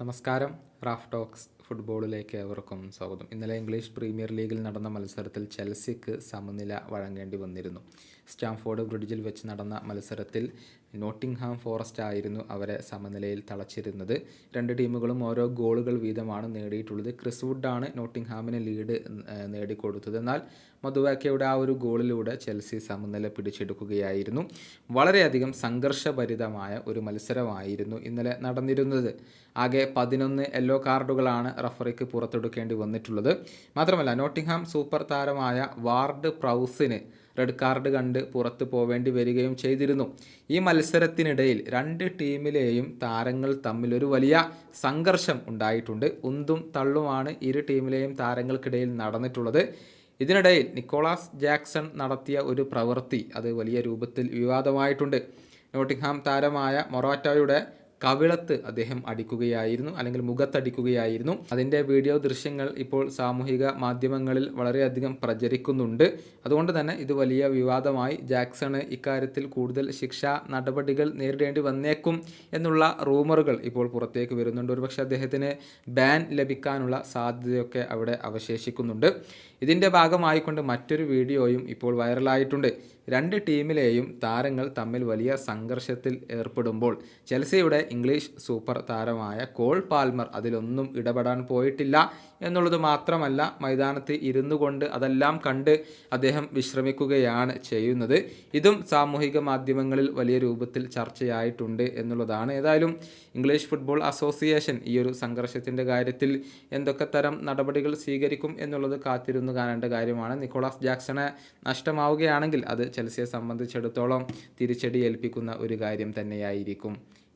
നമസ്കാരം Raf talks ഫുട്ബോളിലേക്ക് ഏവർക്കും സ്വാഗതം. ഇന്നലെ ഇംഗ്ലീഷ് പ്രീമിയർ ലീഗിൽ നടന്ന മത്സരത്തിൽ ചെൽസിക്ക് സമനില വഴങ്ങേണ്ടി വന്നിരുന്നു. സ്റ്റാംഫോർഡ് ബ്രിഡ്ജിൽ വെച്ച് നടന്ന മത്സരത്തിൽ നോട്ടിംഗ്ഹാം ഫോറസ്റ്റ് ആയിരുന്നു അവരെ സമനിലയിൽ തളച്ചിരുന്നത്. രണ്ട് ടീമുകളും ഓരോ ഗോളുകൾ വീതമാണ് നേടിയിട്ടുള്ളത്. ക്രിസ് വുഡാണ് നോട്ടിംഗ്ഹാമിന് ലീഡ് നേടിക്കൊടുത്തത്. എന്നാൽ മധുവാക്കയുടെ ആ ഒരു ഗോളിലൂടെ ചെൽസി സമനില പിടിച്ചെടുക്കുകയായിരുന്നു. വളരെയധികം സംഘർഷഭരിതമായ ഒരു മത്സരമായിരുന്നു ഇന്നലെ നടന്നിരുന്നത്. ആകെ പതിനൊന്ന് യെല്ലോ കാർഡുകളാണ് റഫറിക്ക് പുറത്തെടുക്കേണ്ടി വന്നിട്ടുള്ളത്. മാത്രമല്ല നോട്ടിംഗ്ഹാം സൂപ്പർ താരമായ വാർഡ് പ്രൗസിന് റെഡ് കാർഡ് കണ്ട് പുറത്ത് പോവേണ്ടി വരികയും ചെയ്തിരുന്നു. ഈ മത്സരത്തിനിടയിൽ രണ്ട് ടീമിലെയും താരങ്ങൾ തമ്മിൽ ഒരു വലിയ സംഘർഷം ഉണ്ടായിട്ടുണ്ട്. ഉന്തും തള്ളുമാണ് ഇരു ടീമിലെയും താരങ്ങൾക്കിടയിൽ നടന്നിട്ടുള്ളത്. ഇതിനിടയിൽ നിക്കോളാസ് ജാക്സൺ നടത്തിയ ഒരു പ്രവൃത്തി അത് വലിയ രൂപത്തിൽ വിവാദമായിട്ടുണ്ട്. നോട്ടിംഗ്ഹാം താരമായ മൊറാറ്റോയുടെ കവിളത്ത് അദ്ദേഹം അടിക്കുകയായിരുന്നു അല്ലെങ്കിൽ മുഖത്തടിക്കുകയായിരുന്നു. അതിന്റെ വീഡിയോ ദൃശ്യങ്ങൾ ഇപ്പോൾ സാമൂഹിക മാധ്യമങ്ങളിൽ വളരെയധികം പ്രചരിക്കുന്നുണ്ട്. അതുകൊണ്ട് തന്നെ ഇത് വലിയ വിവാദമായി ജാക്സണ് ഇക്കാര്യത്തിൽ കൂടുതൽ ശിക്ഷാ നടപടികൾ നേരിടേണ്ടി വന്നേക്കും എന്നുള്ള റൂമറുകൾ ഇപ്പോൾ പുറത്തേക്ക് വരുന്നുണ്ട്. ഒരുപക്ഷെ അദ്ദേഹത്തിന് ബാൻ ലഭിക്കാനുള്ള സാധ്യതയൊക്കെ അവിടെ അവശേഷിക്കുന്നുണ്ട്. ഇതിന്റെ ഭാഗമായിക്കൊണ്ട് മറ്റൊരു വീഡിയോയും ഇപ്പോൾ വൈറലായിട്ടുണ്ട്. രണ്ട് ടീമിലെയും താരങ്ങൾ തമ്മിൽ വലിയ സംഘർഷത്തിൽ ഏർപ്പെടുമ്പോൾ ചെൽസിയുടെ ഇംഗ്ലീഷ് സൂപ്പർ താരമായ കോൾ പാൽമർ അതിലൊന്നും ഇടപെടാൻ പോയിട്ടില്ല എന്നുള്ളത് മാത്രമല്ല മൈതാനത്ത് ഇരുന്നു കൊണ്ട് അതെല്ലാം കണ്ട് അദ്ദേഹം വിശ്രമിക്കുകയാണ് ചെയ്യുന്നത്. ഇതും സാമൂഹിക മാധ്യമങ്ങളിൽ വലിയ രൂപത്തിൽ ചർച്ചയായിട്ടുണ്ട് എന്നുള്ളതാണ്. ഏതായാലും ഇംഗ്ലീഷ് ഫുട്ബോൾ അസോസിയേഷൻ ഈ ഒരു സംഘർഷത്തിന്റെ കാര്യത്തിൽ എന്തൊക്കെ തരം നടപടികൾ സ്വീകരിക്കും എന്നുള്ളത് കാത്തിരുന്നു കാണേണ്ട കാര്യമാണ്. നിക്കോളാസ് ജാക്സണെ നഷ്ടമാവുകയാണെങ്കിൽ അത് ചെൽസിയെ സംബന്ധിച്ചിടത്തോളം തിരിച്ചടി ഏൽപ്പിക്കുന്ന ഒരു കാര്യം തന്നെയായിരിക്കും.